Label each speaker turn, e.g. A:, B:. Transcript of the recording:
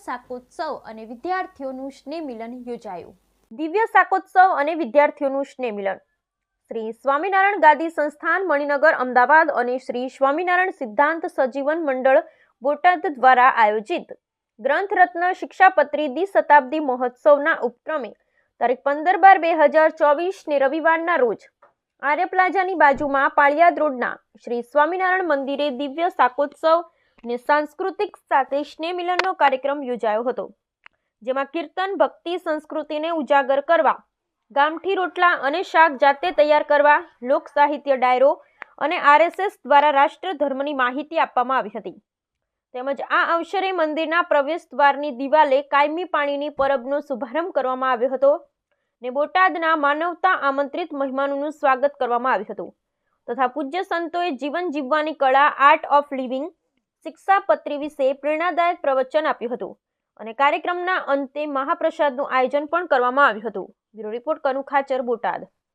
A: શાકોત્સવ અને વિદ્યાર્થીઓનું સ્નેહ મિલન યોજાયું.
B: દિવ્ય શાકોત્સવ અને વિદ્યાર્થીઓનું સ્નેહ મિલન શ્રી સ્વામિનારાયણ ગાદી સંસ્થાન મણિનગર, અમદાવાદ અને શ્રી સ્વામિનારાયણ સિદ્ધાંત સજીવન મંડળ બોટાદ દ્વારા આયોજિત ગ્રંથ રત્ન શિક્ષાપત્રી દ્વિશતાબ્દી મહોત્સવના ઉપક્રમે તારીખ પંદર બાર બે હજાર ચોવીસને રવિવારના રોજ આર્ય પ્લાઝાની બાજુમાં પાળિયાદ રોડના શ્રી સ્વામિનારાયણ મંદિરે દિવ્ય શાકોત્સવ અને સાંસ્કૃતિક સાથે સ્નેહમિલનનો કાર્યક્રમ યોજાયો હતો, જેમાં કીર્તન, ભક્તિ, સંસ્કૃતિને ઉજાગર કરવા, ગામઠી રોટલા અને શાક જાતે તૈયાર કરવા, લોક સાહિત્ય ડાયરો અને આરએસએસ દ્વારા રાષ્ટ્ર ધર્મની માહિતી આપવામાં આવી હતી. તેમજ આ અવસરે મંદિરના પ્રવેશ દ્વારની દિવાલે કાયમી પાણીની પરબનો શુભારંભ કરવામાં આવ્યો હતો ને બોટાદના માનવતા આમંત્રિત મહેમાનોનું સ્વાગત કરવામાં આવ્યું હતું. તથા પૂજ્ય સંતોએ જીવન જીવવાની કળા આર્ટ ઓફ લિવિંગ શિક્ષાપત્રી વિશે પ્રેરણાદાયક પ્રવચન આપ્યું હતું અને કાર્યક્રમના અંતે મહાપ્રસાદનું આયોજન પણ કરવામાં આવ્યું હતું. Bureau report Kanu Khachar Botad.